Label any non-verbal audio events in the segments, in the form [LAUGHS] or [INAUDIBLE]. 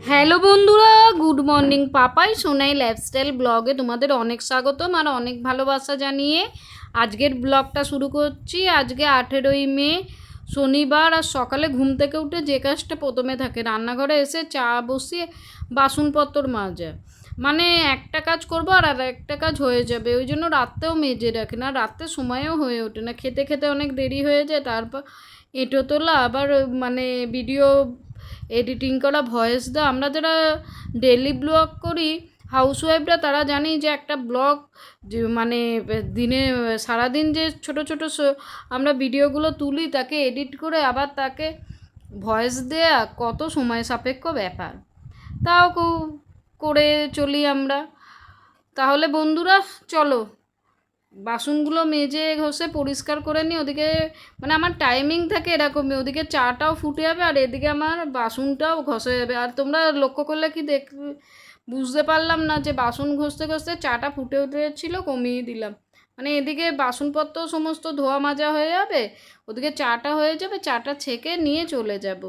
Hello বন্ধুরা, good morning Papai, Sonai lifestyle ব্লগে তোমাদের অনেক স্বাগতম আর অনেক ভালোবাসা জানিয়ে আজকের ব্লগটা শুরু করছি। আজকে আঠেরোই মে, শনিবার আর সকালে ঘুম থেকে উঠে যে কাজটা প্রথমে থাকে, রান্নাঘরে এসে চা বসিয়ে বাসনপত্র মাজা। মানে একটা কাজ করব আর আর একটা কাজ হয়ে যাবে, ওই জন্য রাত্রেও মেজে রাখি না রাত্রে সময়ও হয়ে ওঠে না। খেতে খেতে অনেক দেরি হয়ে যায়, তারপর এঁটো তোলা, আবার মানে ভিডিও এডিটিং করা, ভয়েস দেওয়া। আমরা যারা ডেলি ব্লগ করি, হাউসওয়াইফরা তারা জানি যে একটা ব্লগ মানে দিনে সারাদিন যে ছোট ছোট আমরা ভিডিওগুলো তুলি, তাকে এডিট করে আবার তাকে ভয়েস দেয়া, কত সময় সাপেক্ষ ব্যাপার। তাও করে চলি আমরা। তাহলে বন্ধুরা, চলো বাসনগুলো মেজে ঘষে পরিষ্কার করে নিই ওদিকে মানে আমার টাইমিং থাকে এরকমই, ওদিকে চাটাও ফুটে যাবে আর এদিকে আমার বাসনটাও ঘষে যাবে। আর তোমরা লক্ষ্য করলে কি দেখ, বুঝতে পারলাম না যে বাসন ঘষতে ঘষতে চাটা ফুটে উঠেছিল, কমিয়ে দিলাম। মানে এদিকে বাসনপত্র সমস্ত ধোয়া মাজা হয়ে যাবে, ওদিকে চাটা হয়ে যাবে, চাটা ছেঁকে নিয়ে চলে যাব।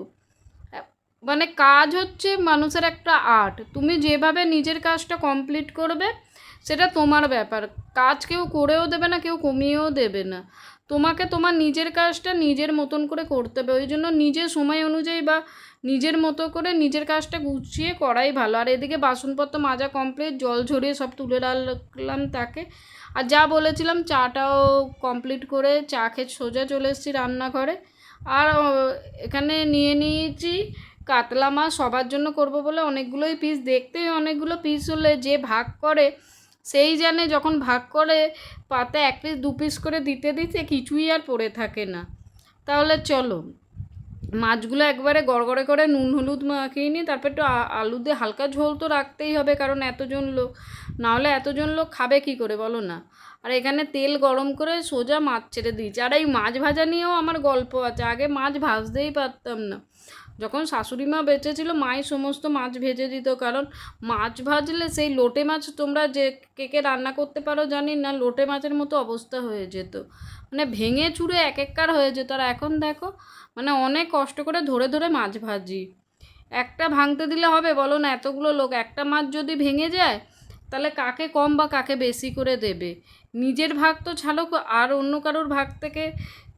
মানে কাজ হচ্ছে মানুষের একটা আর্ট। তুমি যেভাবে নিজের কাজটা কমপ্লিট করবে সেটা তোমার ব্যাপার। কাজ কেউ করেও দেবে না, কেউ কমিয়েও দেবে না। তোমাকে তোমার নিজের কাজটা নিজের মতন করে করতে হবে। ওই জন্য নিজের সময় অনুযায়ী বা নিজের মতো করে নিজের কাজটা গুছিয়ে করাই ভালো। আর এদিকে বাসনপত্র মাজা কমপ্লিট জল ঝরিয়ে সব তুলে রাখলাম তাকে। আর যা বলেছিলাম, চাটাও কমপ্লিট করে চা খেয়ে সোজা চলে এসেছি রান্নাঘরে। আর এখানে নিয়ে নিয়েছি কাতলা মাছ। সবার জন্য করব বলে অনেকগুলোই পিস দেখতেই অনেকগুলো পিস হলে যে ভাগ করে সেই জানে যখন ভাগ করে পাতা এক পিস দু পিস করে দিতে দিতে কিছুই আর পড়ে থাকে না। তাহলে চলো, মাছগুলো একবারে গড়গড়ে করে নুন হলুদ মাখিয়ে নিই তারপর একটু আলু দিয়ে হালকা ঝোল তো রাখতেই হবে কারণ এতজন লোক, নাহলে এতজন লোক খাবে কি করে বলো না? আর এখানে তেল গরম করে সোজা মাছ ছেড়ে দিয়েছি। আর এই মাছ ভাজা নিয়েও আমার গল্প আছে, আগে মাছ ভাজতেই পারতাম না। যখন শাশুড়ি মা মাই সমস্ত মাছ ভেজে দিত, কারণ মাছ ভাজলে সেই লোটে মাছ তোমরা যে কে কে রান্না করতে পারো জানি না, লোটে মাছের মতো অবস্থা হয়ে যেত। মানে ভেঙে চুরে এক এককার হয়ে যেত। আর এখন দেখো মানে অনেক কষ্ট করে ধরে ধরে মাছ ভাজি। একটা ভাঙতে দিলে হবে, বলো না এতগুলো লোক, একটা মাছ যদি ভেঙে যায় তাহলে কাকে কম বা কাকে বেশি করে দেবে? নিজের ভাগ তো ছাড়ো, আর অন্য কারোর ভাগ থেকে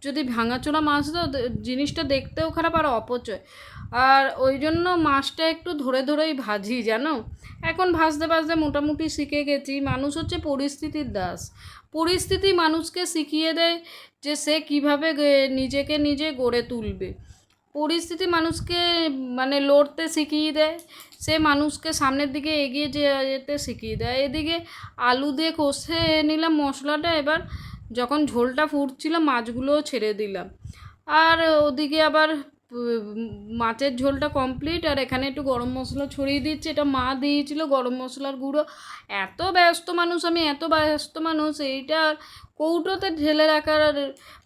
যদি ভাঙাচোরা মাছ দাও জিনিসটা দেখতেও খারাপ আর অপচয়। আর ওই জন্য মাছটা একটু ধরে ধরেই ভাজি, জানো? এখন ভাজতে ভাজতে মোটামুটি শিখে গেছি, মানুষ হচ্ছে পরিস্থিতির দাস। পরিস্থিতি মানুষকে শিখিয়ে দেয় যে সে কীভাবে নিজেকে নিজে গড়ে তুলবে। পরিস্থিতি মানুষকে মানে লড়তে শিখিয়ে দেয়। সে মানুষকে সামনের দিকে এগিয়ে যেতে শিখিয়ে দেয়। এদিকে আলু দিয়ে কষে নিলাম মশলাটা, এবার যখন ঝোলটা ফুটছিল মাছগুলোও ছেড়ে দিলাম। আর ওদিকে আবার মাছের ঝোলটা কমপ্লিট আর এখানে একটু গরম মশলা ছড়িয়ে দিচ্ছি। এটা মা দিয়েছিল গরম মশলার গুঁড়ো। এত ব্যস্ত মানুষ, আমি এত ব্যস্ত মানুষ, এইটা কৌটোতে ঢেলে রাখার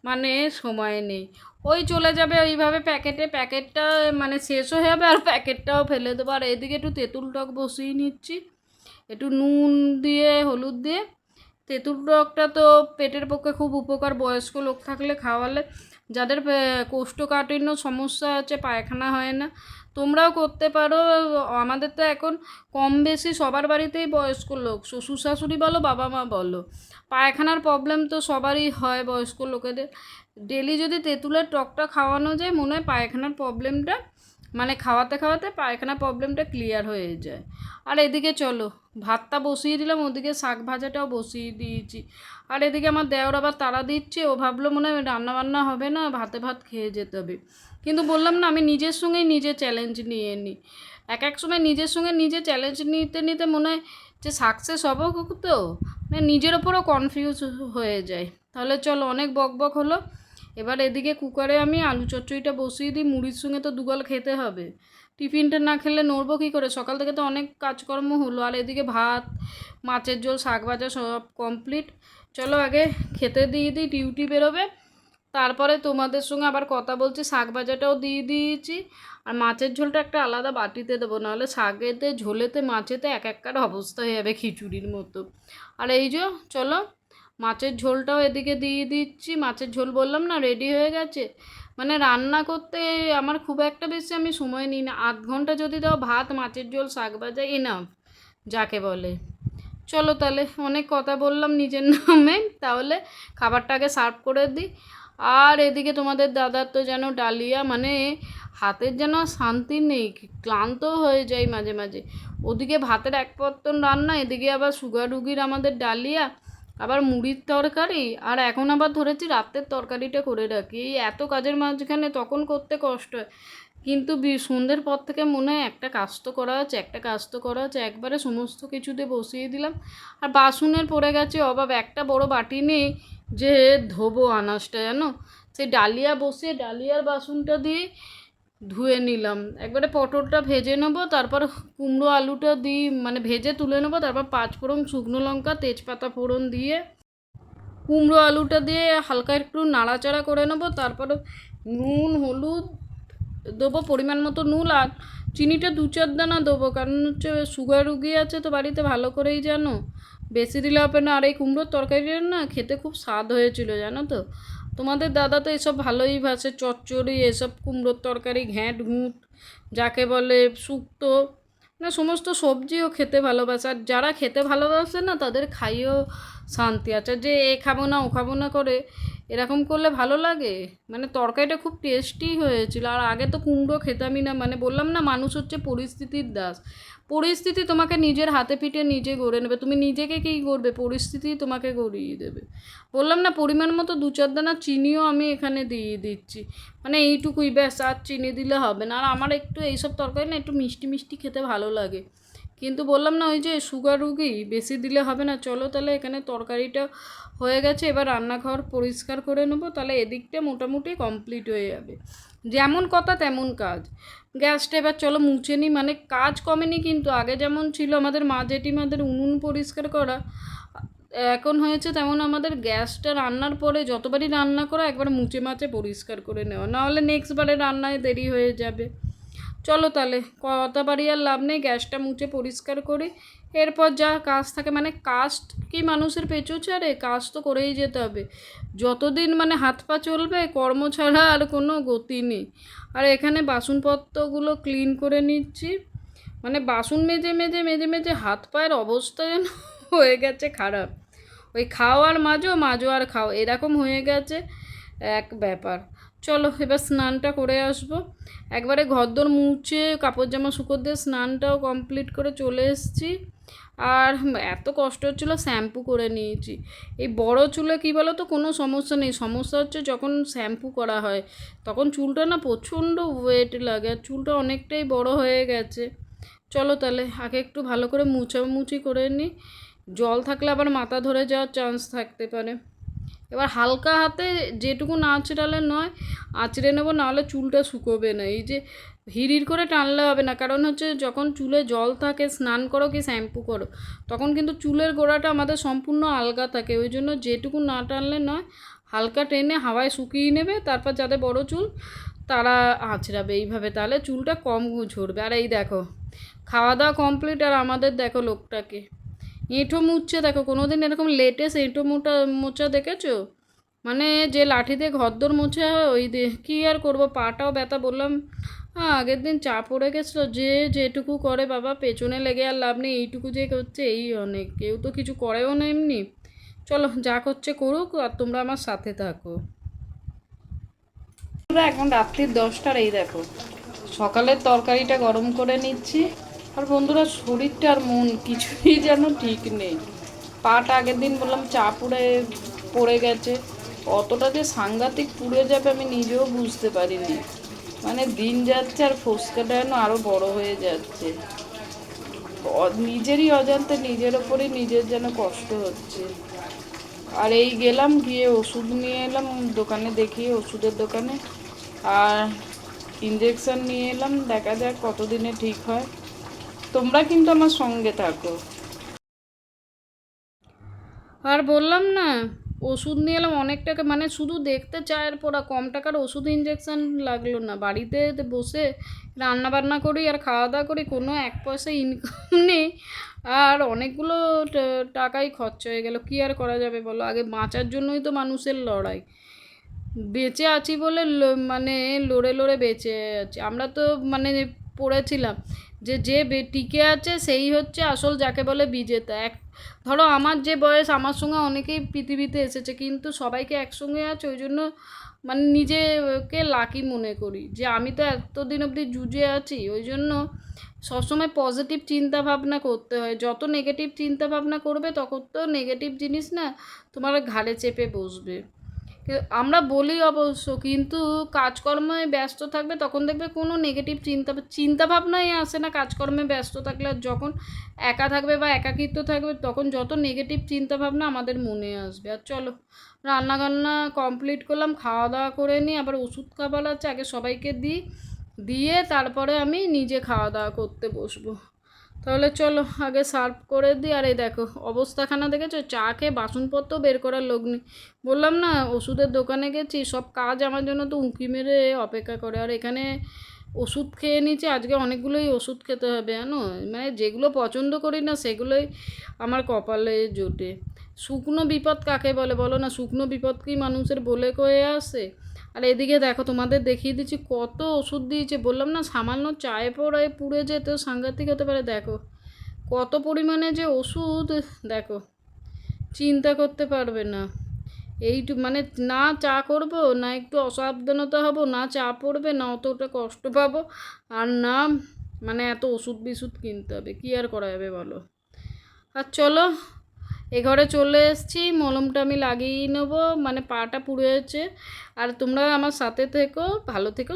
মানে সময় নেই। ওই চলে যাবে ওইভাবে প্যাকেটে, প্যাকেটটা মানে শেষ হয়ে যাবে আর প্যাকেটটাও ফেলে দেবো। আর এদিকে একটু তেঁতুল টক বসিয়ে নিচ্ছি। একটু নুন দিয়ে, হলুদ দিয়ে। তেঁতুল টকটা তো পেটের পক্ষে খুব উপকার। বয়স্ক লোক থাকলে খাওয়ালে যাদের কোষ্ঠকাঠিন্য সমস্যা আছে, পায়খানা হয় না, তোমরাও করতে পারো। আমাদের তো এখন কম বেশি সবার বাড়িতেই বয়স্ক লোক। শ্বশুর শাশুড়ি বলো, বাবা মা বলো, পায়খানার প্রবলেম তো সবারই হয় বয়স্ক লোকেদের। ডেলি যদি তেঁতুলের টকটা খাওয়ানো যায়, মনে হয় পায়খানার প্রবলেমটা মানে খাওয়াতে খাওয়াতে পায়খানা প্রবলেমটা ক্লিয়ার হয়ে যায়। আর এদিকে চলো, ভাতটা বসিয়ে দিলাম, ওদিকে শাক ভাজাটাও বসিয়ে দিয়েছি। আর এদিকে আমার দেওর আবার তাড়া দিচ্ছে, ও ভাবলো মনে হয় রান্না বান্না হবে না, ভাতে ভাত খেয়ে যেতে হবে। কিন্তু বললাম না, আমি নিজের সঙ্গেই নিজে চ্যালেঞ্জ নিয়ে নিই এক এক সময় নিজের সঙ্গে নিজে চ্যালেঞ্জ নিতে নিতে মনে হয় যে সাকসেস হব তো? মানে নিজের ওপরও কনফিউজ হয়ে যায়। তাহলে চলো, অনেক বক বক হলো। এবার এদিকে কুকারে আমি আলু চচ্চড়িটা বসিয়ে দিই, মুড়ির সঙ্গে তো দুগাল খেতে হবে। টিফিনটা না খেলে নড়বো কী করে? সকাল থেকে তো অনেক কাজকর্ম হলো, আর এদিকে ভাত, মাছের ঝোল, শাক ভাজা সব কমপ্লিট চলো আগে খেতে দিয়ে দিই, ডিউটি বেরোবে। তারপরে তোমাদের সঙ্গে আবার কথা বলছি, শাক ভাজাটাও দিয়ে দিয়েছি। আর মাছের ঝোলটা একটা আলাদা বাটিতে দেবো, নাহলে শাকেতে, ঝোলেতে, মাছেতে এক একটার অবস্থা হয়ে যাবে খিচুড়ির মতো। আর এই যে, চলো মাছের ঝোলটাও এদিকে দিয়ে দিচ্ছি। মাছের ঝোল বললাম না রেডি হয়ে গেছে। মানে রান্না করতে আমার খুব একটা বেশি আমি সময় নিই না। আধ ঘণ্টা যদি দাও ভাত, মাছের ঝোল, শাক ভাজা এনাফ যাকে বলে। চলো তাহলে, অনেক কথা বললাম নিজের নামে। তাহলে খাবারটাকে সার্ভ করে দিই। আর এদিকে তোমাদের দাদার তো যেন ডালিয়া মানে হাতের যেন শান্তি নেই ক্লান্ত হয়ে যায় মাঝে মাঝে। ওদিকে ভাতের এক পত্তন রান্না, এদিকে আবার সুগার রুগীর আমাদের ডালিয়া। আবার মুড়ির তরকারি? আর এখন আবার ধরেছি রাতের তরকারিটা করে রাখি। এই এত কাজের মাঝখানে তখন করতে কষ্ট হয়। কিন্তু সন্ধ্যের পর থেকে মনে হয় একটা কাজ তো করা আছে, একটা কাজ তো করা আছে। একবারে সমস্ত কিছুতে বসিয়ে দিলাম। আর বাসনের পড়ে গেছে অভাব। একটা বড় বাটি নেই যে ধোবো আনাজটা, জানো? সেই ডালিয়া বসিয়ে ডালিয়ার বাসনটা দিয়ে ধুয়ে নিলাম। একবারে পটলটা ভেজে নেব, তারপর কুমড়ো আলুটা দিই মানে ভেজে তুলে নেব, তারপর পাঁচ ফোড়ন শুকনো লঙ্কা, তেজপাতা ফোড়ন দিয়ে কুমড়ো আলুটা দিয়ে হালকা একটু নাড়াচাড়া করে নেব, তারপর নুন, হলুদ দেবো, পরিমাণ মতো নুন, আর চিনিটা দু চার দানা দেবো, কারণ হচ্ছে সুগার রুগী আছে তো বাড়িতে, ভালো করেই জানো। বেশি দিলে হবে না, আর এই কুমড়োর তরকারিটা না খেতে খুব স্বাদ হয়েছিল, জানো তো। তোমাদের দাদা তো এসব ভালোই ভাসে চচ্চড়ি, এসব কুমড়োর তরকারি, ঘ্যাঁট, ঘুঁট, যাকে বলে শুক্তো, না সমস্ত সবজিও খেতে ভালোবাসে। আর যারা খেতে ভালোবাসে না, তাদের খাইয়েও শান্তি আছে। যে এ খাব না, ও খাব না করে এরকম করলে ভালো লাগে? মানে তরকারিটা খুব টেস্টি হয়েছিল। আর আগে তো কুমড়ো খেতামই না। মানে বললাম না, মানুষ হচ্ছে পরিস্থিতির দাস। পরিস্থিতি তোমাকে নিজের হাতে পিঠে নিজে গড়ে নেবে। তুমি নিজেকে কী করবে পরিস্থিতি তোমাকে গড়িয়ে দেবে। বললাম না, পরিমাণ মতো দু চার দানা চিনিও আমি এখানে দিয়ে দিচ্ছি। মানে এইটুকুই ব্যাস, আর চিনি দিলে হবে না। আর আমার একটু এইসব তরকারি না একটু মিষ্টি মিষ্টি খেতে ভালো লাগে। কিন্তু বললাম না, ওই যে সুগার রুগী বেশি দিলে হবে না। চলো তাহলে এখানে তরকারিটা হয়ে গেছে, এবার রান্নাঘর পরিষ্কার করে নেব, তাহলে এদিকটা মোটামুটি কমপ্লিট হয়ে যাবে। যেমন কথা তেমন কাজ। গ্যাসটা এবার চলো মুছে নিই মানে কাজ কমেনি কিন্তু, আগে যেমন ছিল আমাদের মা জেঠিমাদের উনুন পরিষ্কার করা, এখন হয়েছে তেমন আমাদের গ্যাসটা রান্নার পরে যতবারই রান্না করা, একবার মুছে মাছে পরিষ্কার করে নেওয়া। নাহলে নেক্সট বারে রান্নায় দেরি হয়ে যাবে। চলো তাহলে, কথা বাড়ি আর লাভ নেই, গ্যাসটা মুছে পরিষ্কার করি। এরপর যা কাজ থাকে মানে কাজ কি মানুষের পেঁচো ছাড়ে, কাজ তো করেই যেতে হবে। যতদিন মানে হাত পা চলবে, কর্ম ছাড়া আর কোনো গতি নেই। আর এখানে বাসনপত্রগুলো ক্লিন করে নিচ্ছি। মানে বাসন মেজে মেজে মেজে মেজে হাত পায়ের অবস্থা যেন [LAUGHS] হয়ে গেছে খারাপ। ওই খাও আর মাজো মাজো আর খাও, এরকম হয়ে গেছে এক ব্যাপার। চলো এবার স্নানটা করে আসব। একবারে ঘরদোর মুছে, কাপড় জামা শুকোর দিয়ে স্নানটাও কমপ্লিট করে চলে এসেছি। আর এত কষ্ট হচ্ছিল শ্যাম্পু করে নিয়েছি। এই বড় চুলে কী বলো তো কোনো সমস্যা নেই। সমস্যা হচ্ছে যখন শ্যাম্পু করা হয়, তখন চুলটা না প্রচণ্ড ওয়েট লাগে আর চুলটা অনেকটাই বড় হয়ে গেছে। চলো তাহলে আগে একটু ভালো করে মুছামুছি করে নিই। জল থাকলে আবার মাথা ধরে যাওয়ার চান্স থাকতে পারে। এবার হালকা হাতে যেটুকু না আঁচড়ালে নয়, আঁচড়ে নেব, নাহলে চুলটা শুকোবে না। এই যে হিড়ির করে টানলে হবে না, কারণ হচ্ছে যখন চুলে জল থাকে, স্নান করো কি শ্যাম্পু করো, তখন কিন্তু চুলের গোড়াটা আমাদের সম্পূর্ণ আলগা থাকে। ওই জন্য যেটুকু না টানলে নয়, হালকা টেনে হাওয়ায় শুকিয়ে নেবে, তারপর যাদের বড় চুল তারা আঁচড়াবে এইভাবে, তাহলে চুলটা কম ঝরবে। আর এই দেখো, খাওয়া দাওয়া কমপ্লিট আর আমাদের দেখো লোকটাকে। এঁঠো মুছছে দেখো কোনো দিন এরকম লেটেস্ট এঁঠো মোটা, মোচা দেখেছ? মানে যে লাঠি দিয়ে ঘরদোর মোছা হয়, ওই দিয়ে কী আর করব? পাটাও ব্যথা, বললাম হ্যাঁ আগের দিন চা পড়ে গেছিল, যে যেটুকু করে বাবা, পেছনে লেগে আর লাভ নেই, এইটুকু যে করছে, এই অনেক, কেউ তো কিছু করেও না এমনি। চলো, যা করছে করুক, আর তোমরা আমার সাথে থাকো। এখন রাত্রির দশটার, এই দেখো, সকালের তরকারিটা গরম করে নিচ্ছি। আর বন্ধুরা, শরীরটা আর মন কিছুই যেন ঠিক নেই। পাটা আগের দিন বললাম চা পুড়ে পড়ে গেছে। অতটা যে সাংঘাতিক পুড়ে যাবে আমি নিজেও বুঝতে পারিনি। মানে দিন যাচ্ছে আর ফোসকাটা যেন আরও বড় হয়ে যাচ্ছে। নিজেরই অজান্তে নিজের ওপরই নিজের যেন কষ্ট হচ্ছে। আর এই গেলাম গিয়ে ওষুধ নিয়ে এলাম দোকানে দেখিয়ে ওষুধের দোকানে। আর ইঞ্জেকশন নিয়ে এলাম, দেখা যাক কতদিনে ঠিক হয়। তোমরা কিন্তু আমার সঙ্গে থাকো। আর বললাম না, ওষুধ নিয়ে এলাম অনেক টাকা মানে শুধু দেখতে চায়ের পড়া, কম টাকার ওষুধ ইঞ্জেকশন লাগল না। বাড়িতে বসে রান্না বান্না করি আর খাওয়া দাওয়া করি, কোনো এক পয়সা ইনকাম [LAUGHS] নেই। আর অনেকগুলো টাকাই খরচা হয়ে গেল, কী আর করা যাবে বলো? আগে বাঁচার জন্যই তো মানুষের লড়াই। বেঁচে আছি বলে মানে লড়ে লড়ে বেঁচে আছি। আমরা তো মানে পড়েছিলাম। যে যে টিকে আছে সেই হচ্ছে আসল যাকে বলে বিজেতা। এক, ধরো আমার যে বয়স, আমার সঙ্গে অনেকেই পৃথিবীতে এসেছে, কিন্তু সবাইকে একসঙ্গে আছে, ওই জন্য মানে নিজেকে লাকি মনে করি। যে আমি তো এতদিন অবধি জুজে আছি, ওই জন্য সবসময় পজিটিভ চিন্তা ভাবনা করতে হয়। যত নেগেটিভ চিন্তা ভাবনা করবে তখন তো নেগেটিভ জিনিস না তোমার ঘাড়ে চেপে বসবে। আমরা বলি অবশ্য, কিন্তু কাজকর্মে ব্যস্ত থাকবে তখন দেখবে কোনো নেগেটিভ চিন্তা চিন্তা ভাবনাই আসে না। কাজকর্মে ব্যস্ত থাকলে আর যখন একা থাকবে বা একাকিত্ব থাকবে, তখন যত নেগেটিভ চিন্তা ভাবনা আমাদের মনে আসবে। আর চলো রান্না বান্না কমপ্লিট করলাম খাওয়া দাওয়া করে নিই, আবার ওষুধ খাবার আছে, আগে সবাইকে দিই, দিয়ে তারপরে আমি নিজে খাওয়া দাওয়া করতে বসবো। তাহলে চলো আগে সার্ভ করে দিই। আর এই দেখো, অবস্থাখানা দেখেছ? চা খেয়ে বাসনপত্র বের করার লোক নেই। বললাম না, ওষুধের দোকানে গেছি, সব কাজ আমার জন্য তো উঁকি মেরে অপেক্ষা করে। আর এখানে ওষুধ খেয়ে নিয়েছি, আজকে অনেকগুলোই ওষুধ খেতে হবে, জানো? মানে যেগুলো পছন্দ করি না, সেগুলোই আমার কপালে জোটে। শুকনো বিপদ কাকে বলে? বলো না, শুকনো বিপদ কি মানুষের বলে কয়ে আসে? আর এদিকে দেখো, তোমাদের দেখিয়ে দিচ্ছি কত ওষুধ দিয়েছে। বললাম না, সামান্য চায়ে পড়ায় পুড়ে যেতে, সাংঘাতিক হতে পারে। দেখো, কত পরিমাণে যে ওষুধ, দেখো, চিন্তা করতে পারবে না। এইটু মানে না চা করব, না একটু অসাবধানতা হব, না চা পড়বে, না অতটা কষ্ট পাবো, আর না মানে এত ওষুধ বিষুধ কিনতে হবে। কী আর করা যাবে বলো? আর চলো এ ঘরে চলে এসেছি, মলমটা আমি লাগিয়ে নেব মানে পাটা পুড়ে আছে। আর তোমরা আমার সাথে থেকো, ভালো থেকো।